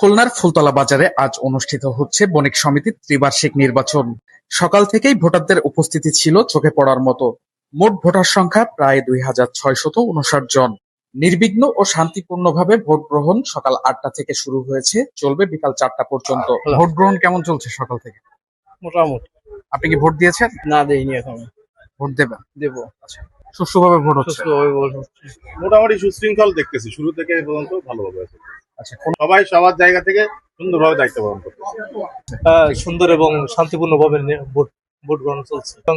খুলনার ফুলতলা বাজারে আজ অনুষ্ঠিত হচ্ছে বণিক সমিতির ত্রিবার্ষিক নির্বাচন। সকাল থেকেই ভোটারদের উপস্থিতি ছিল চোখে পড়ার মতো। মোট ভোটার সংখ্যা প্রায় দুই হাজার ছয়শত উনষাট জন। নির্বিঘ্ন ও শান্তিপূর্ণভাবে ভোট গ্রহণ সকাল আটটা থেকে শুরু হয়েছে চলবে বিকাল চারটা পর্যন্ত। ভোট গ্রহণ কেমন চলছে সকাল থেকে? মোটামুটি। আপনি কি ভোট দিয়েছেন? না দেইনি এখন। ভোট দেবেন? দেবো। সুষ্ঠুভাবে ভোট হচ্ছে। মোটামুটি সুশৃঙ্খল দেখতেছি। শুরু থেকে পর্যন্ত ভালোভাবে আছে। আচ্ছা সবাই সবার জায়গা থেকে সুন্দরভাবে দায়িত্ব পালন করতে আহ, সুন্দর এবং শান্তিপূর্ণভাবে নে- ভোট ভোট গ্রহণ চলছে এবং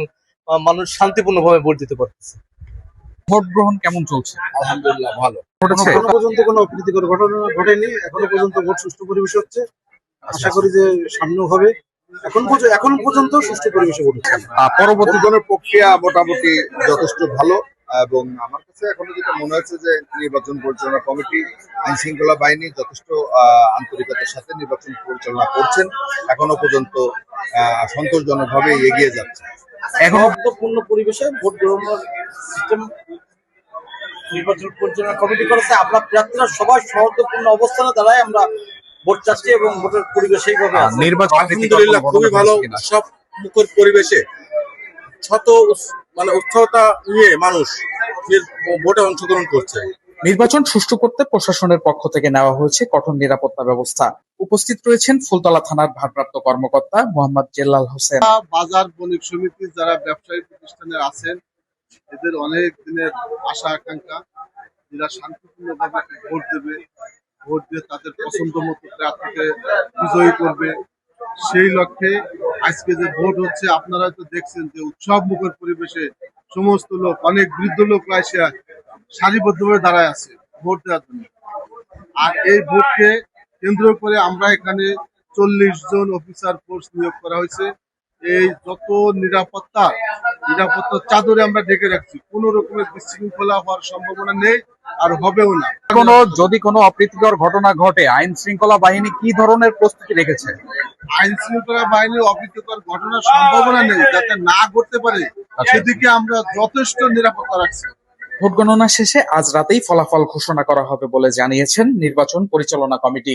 মানুষ শান্তিপূর্ণভাবে ভোট দিতে পারতেছে। ভোট গ্রহণ কেমন চলছে? আলহামদুলিল্লাহ ভালো। এখনও পর্যন্ত কোনো অপ্রীতিকর ঘটনা ঘটেনি এখনও পর্যন্ত ভোট সুষ্ঠু পরিবেশ হচ্ছে। আশা করি যে সামনেও হবে। এখন পর্যন্ত এখন পর্যন্ত সুষ্ঠু পরিবেশে ভোট হচ্ছে আহ, পরবর্তী ভোটগ্রহণের প্রক্রিয়া মোটামুটি যথেষ্ট ভালো। এবং আমার কাছে এখনও যেটা মনে হচ্ছে যে নির্বাচন পরিচালনা কমিটি আইন শৃঙ্খলা বাহিনী যথেষ্ট আহ, আন্তরিকতার সাথে নির্বাচন পরিচালনা করছেন। এখনও পর্যন্ত আহ, সন্তোষজনকভাবে এগিয়ে যাচ্ছে। এখন পূর্ণ পরিবেশে ভোট গ্রহণের সিস্টেম নির্বাচন পরিচালনা কমিটি করেছে। আমরা প্রার্থীরা সবাই সহযোগপূর্ণ অবস্থানে দাঁড়ায় আমরা ভোট চাচ্ছি এবং ভোটের পরিবেশ এইভাবে নির্বাচন আলহামদুলিল্লাহ খুবই ভালো সব মুখর পরিবেশে। শত মানে উৎসাহতা নিয়ে মানুষ ভোটে অংশগ্রহণ করছে। নির্বাচন সুষ্ঠু করতে প্রশাসনের পক্ষ থেকে নেওয়া হয়েছে কঠোর নিরাপত্তা ব্যবস্থা। উপস্থিত রয়েছেন ফুলতলা থানার ভারপ্রাপ্ত কর্মকর্তা মোহাম্মদ জেল্লাল হোসেন। বাজার বণিক সমিতির যারা ব্যবসায়ী প্রতিষ্ঠানে আছেন এদের অনেক দিনের আশা আকাঙ্ক্ষা যারা শান্তিপূর্ণভাবে ভোট দেবে। ভোট দিয়ে তাদের পছন্দ মতো প্রার্থীকে বিজয়ী করবে। সেই লক্ষ্যে আজকে যে ভোট হচ্ছে, আপনারা তো দেখছেন যে উৎসব মুখর পরিবেশে সমস্ত লোক, অনেক বৃদ্ধ লোক এসে সারিবদ্ধভাবে দাঁড়ায় আছে ভোট দেওয়ার জন্য। আর এই ভোটকে কেন্দ্র করে আমরা এখানে চল্লিশ জন অফিসার ফোর্স নিয়োগ করা হয়েছে। এই যত নিরাপত্তা নিরাপত্তার চাদরে আমরা ডেকে রাখছি। কোনো রকমের বিশৃঙ্খলা হওয়ার সম্ভাবনা নেই আর হবেও না। কোনো যদি কোনো অপ্রীতিকর ঘটনা ঘটে আইন শৃঙ্খলা বাহিনী কি ধরনের প্রস্তুতি রেখেছে? আইন শৃঙ্খলা বাহিনীর অপ্রীতিকর ঘটনার সম্ভাবনা নেই যাতে না ঘটতে পারে সেদিকে আমরা যথেষ্ট নিরাপত্তা রাখছি। ভোট গণনা শেষে আজ রাতেই ফলাফল ঘোষণা করা হবে বলে জানিয়েছেন নির্বাচন পরিচালনা কমিটি।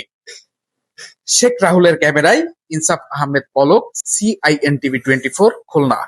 শেখ রাহুলের ক্যামেরায় Insaf Ahmed Palak CIN TV twenty four Khulna.